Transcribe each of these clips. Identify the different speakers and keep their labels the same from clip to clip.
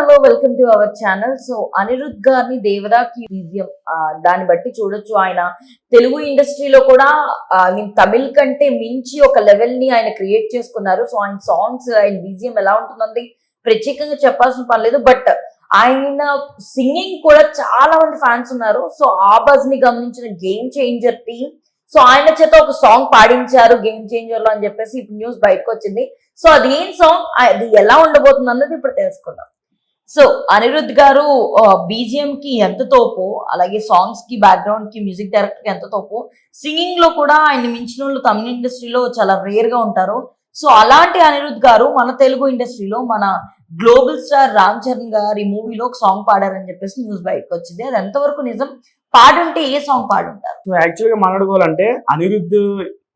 Speaker 1: Hello welcome to our channel. So Anirudh గారిని Devara BGM దాన్ని బట్టి చూడొచ్చు. ఆయన తెలుగు ఇండస్ట్రీలో కూడా ఐ మీన్ తమిళ్ కంటే మించి ఒక లెవెల్ని ఆయన క్రియేట్ చేసుకున్నారు. సో ఆయన సాంగ్స్ ఆయన బీజియం ఎలా ఉంటుందండి? ప్రత్యేకంగా చెప్పాల్సిన పని లేదు. బట్ ఆయన సింగింగ్ కూడా చాలా మంది ఫ్యాన్స్ ఉన్నారు. సో ఆ బజ్ని గమనించిన గేమ్ చేంజర్ టీమ్ సో ఆయన చేత ఒక సాంగ్ పాడించారు గేమ్ చేంజర్లో అని చెప్పేసి ఇప్పుడు న్యూస్ బయటకు వచ్చింది. సో అది ఏం సాంగ్ అది ఎలా ఉండబోతుంది అన్నది ఇప్పుడు తెలుసుకుందాం. సో అనిరుద్ గారు బీజిఎం కి ఎంత తోపు అలాగే సాంగ్స్కి బ్యాక్గ్రౌండ్కి మ్యూజిక్ డైరెక్టర్కి ఎంత తోపు సింగింగ్లో కూడా ఆయన మించిన వాళ్ళు తమిళ ఇండస్ట్రీలో చాలా రేర్గా ఉంటారు. సో అలాంటి అనిరుద్ గారు మన తెలుగు ఇండస్ట్రీలో మన గ్లోబల్ స్టార్ రామ్ చరణ్ గారి మూవీలో ఒక సాంగ్ పాడారని చెప్పేసి న్యూస్ బయటకు వచ్చింది. అది ఎంతవరకు నిజం? పాడుంటే ఏ సాంగ్ పాడుంటారు?
Speaker 2: యాక్చువల్గా మాట్లాడుకోవాలంటే అనిరుద్ధ్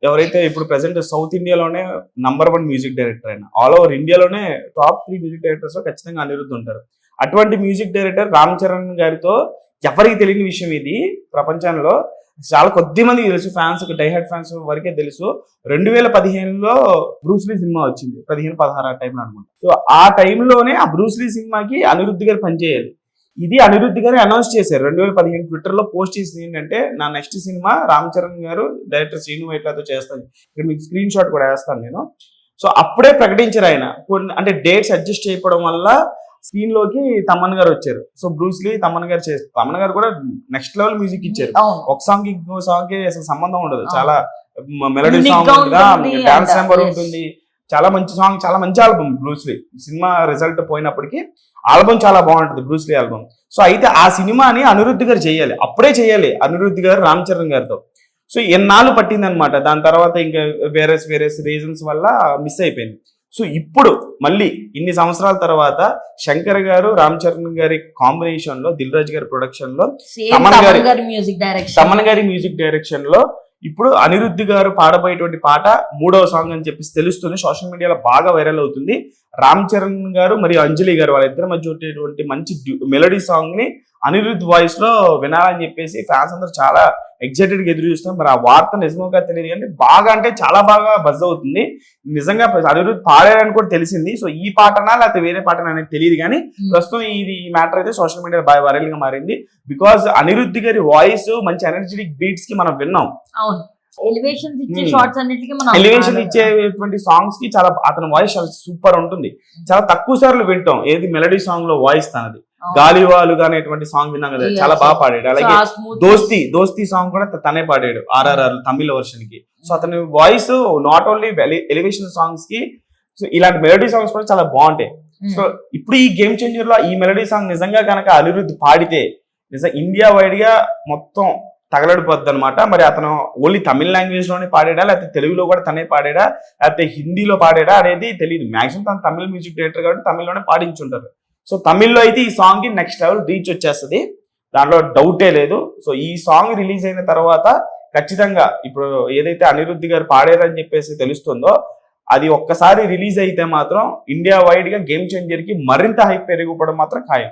Speaker 2: ఎవరైతే ఇప్పుడు ప్రెసెంట్ సౌత్ ఇండియాలోనే నంబర్ వన్ మ్యూజిక్ డైరెక్టర్ అయినా ఆల్ ఓవర్ ఇండియాలోనే టాప్ త్రీ మ్యూజిక్ డైరెక్టర్స్ ఖచ్చితంగా అనిరుద్ధ్ ఉంటారు అటువంటి మ్యూజిక్ డైరెక్టర్ రామ్ చరణ్ గారితో ఎవరికి తెలియని విషయం ఇది? ప్రపంచంలో చాలా కొద్ది మందికి తెలుసు ఫ్యాన్స్ డైహార్డ్ ఫ్యాన్స్ వరకే తెలుసు. రెండు వేల పదిహేనులో బ్రూస్లీ సినిమా వచ్చింది పదిహేను పదహారు ఆ టైంలో అనుకుంటా. సో ఆ టైంలోనే ఆ బ్రూస్లీ సినిమాకి అనిరుద్ధ్ గారు పనిచేయాలి. ఇది అనిరుద్ధ్ గారు అనౌన్స్ చేశారు. రెండు వేల పదిహేను ట్విట్టర్లో పోస్ట్ చేసింది ఏంటంటే నా నెక్స్ట్ సినిమా రామ్ చరణ్ గారు డైరెక్టర్ శ్రీను వైట్లతో చేస్తాను. ఇక్కడ మీకు స్క్రీన్ షాట్ కూడా వేస్తాను నేను. సో అప్పుడే ప్రకటించారు ఆయన. కొన్ని అంటే డేట్స్ అడ్జస్ట్ చేయడం వల్ల స్క్రీన్లోకి తమ్మన్ గారు వచ్చారు. సో బ్రూస్లీ తమ్మన్ గారు చేస్తారు తమ్మన్ గారు కూడా నెక్స్ట్ లెవెల్ మ్యూజిక్ ఇచ్చారు. ఒక సాంగ్ ఇంకో సాంగ్కి అసలు సంబంధం ఉండదు. చాలా మెలడీ సాంగ్ డాన్స్ నెంబర్. ఉంటుంది. చాలా మంచి సాంగ్ చాలా మంచి album Bruce Lee cinema result పోయినప్పటికీ album చాలా బాగుంటుంది బ్రూస్లీ ఆల్బమ్. సో అయితే ఆ సినిమాని అనిరుద్ధ్ గారు చేయాలి. అప్పుడే చేయాలి అనిరుద్ధ్ గారు రామ్ చరణ్ గారితో. సో ఎన్నాళ్ళు పట్టింది అనమాట దాని తర్వాత ఇంకా వేరే వేరే రీజన్స్ వల్ల మిస్ అయిపోయింది. సో ఇప్పుడు మళ్ళీ ఇన్ని సంవత్సరాల తర్వాత శంకర్ గారు రామ్ చరణ్ గారి కాంబినేషన్లో దిల్ రాజు గారి ప్రొడక్షన్లో
Speaker 1: సేమ్
Speaker 2: తమన్ గారి-
Speaker 1: తమన్ గారి మ్యూజిక్ డైరెక్షన్
Speaker 2: తమన్ గారి మ్యూజిక్ డైరెక్షన్లో ఇప్పుడు అనిరుద్ధి గారు పాడబోయేటువంటి పాట మూడవ సాంగ్ అని చెప్పేసి తెలుస్తుంది సోషల్ మీడియాలో బాగా వైరల్ అవుతుంది. రామ్ చరణ్ గారు మరియు అంజలి గారు వాళ్ళిద్దరి మధ్య ఉండేటువంటి మంచి మెలడీ సాంగ్ అనిరుద్ధ్ వాయిస్లో వినాలని చెప్పేసి ఫ్యాన్స్ అందరూ చాలా ఎక్సైటెడ్గా ఎదురు చూస్తున్నారు. మరి ఆ వార్త నిజమోగా తెలియదు కానీ బాగా అంటే చాలా బాగా బజ్ అవుతుంది. నిజంగా అనిరుద్ధ్ పాడారని కూడా తెలిసింది. సో ఈ పాటనా లేకపోతే వేరే పాటనా అనేది తెలియదు కానీ ప్రస్తుతం ఇది ఈ మ్యాటర్ అయితే సోషల్ మీడియా బాగా వైరల్గా మారింది. బికాస్ అనిరుద్ధ్ గారి వాయిస్ మంచి ఎనర్జెటిక్ బీట్స్కి మనం విన్నాం.
Speaker 1: అవును. ఎలివేషన్స్ ఇచ్చే
Speaker 2: Hmm.
Speaker 1: షార్ట్స్ అన్నిటికీ మనం
Speaker 2: ఎలివేషన్ ఇచ్చేటువంటి సాంగ్స్కి చాలా అతని వాయిస్ చాలా సూపర్ ఉంటుంది. చాలా తక్కువ సార్లు వింటాం. ఏది మెలడీ సాంగ్లో వాయిస్ తనది. గాలివాలు అనేటువంటి సాంగ్ విన్నాం కదా. చాలా బాగా పాడాడు. అలాగే దోస్తి దోస్తి సాంగ్ కూడా తనే పాడాడు ఆర్ఆర్ఆర్ తమిళ వర్షన్కి సో అతని వాయిస్ నాట్ ఓన్లీ ఎలివేషన్ సాంగ్స్కి సో ఇలాంటి మెలడీ సాంగ్స్ కూడా చాలా బాగుంటాయి
Speaker 1: Hmm.
Speaker 2: సో ఇప్పుడు ఈ గేమ్ చేంజర్లో ఈ మెలడీ సాంగ్ నిజంగా కనుక అనిరుద్ధ్ పాడితే నిజం ఇండియా వైడ్గా మొత్తం తగలడిపోద్ది అనమాట మరి అతను ఓన్లీ తమిళ లాంగ్వేజ్లోనే పాడాడా లేకపోతే తెలుగులో కూడా తనే పాడాడా లేకపోతే హిందీలో పాడాడా అనేది తెలియదు మాక్సిమం తను తమిళ మ్యూజిక్ డైరెక్టర్ కాబట్టి తమిళ్ళోనే పాడించుంటారు. సో తమిళ్ళో అయితే ఈ సాంగ్కి నెక్స్ట్ లెవెల్ రీచ్ వచ్చేస్తుంది. దాంట్లో డౌటే లేదు. సో ఈ సాంగ్ రిలీజ్ అయిన తర్వాత ఖచ్చితంగా ఇప్పుడు ఏదైతే అనిరుద్ధి గారు పాడారని చెప్పేసి తెలుస్తుందో అది ఒక్కసారి రిలీజ్ అయితే మాత్రం ఇండియా వైడ్గా గేమ్ చేంజర్కి మరింత హైప్ పెరిగిపోవడం మాత్రం ఖాయం.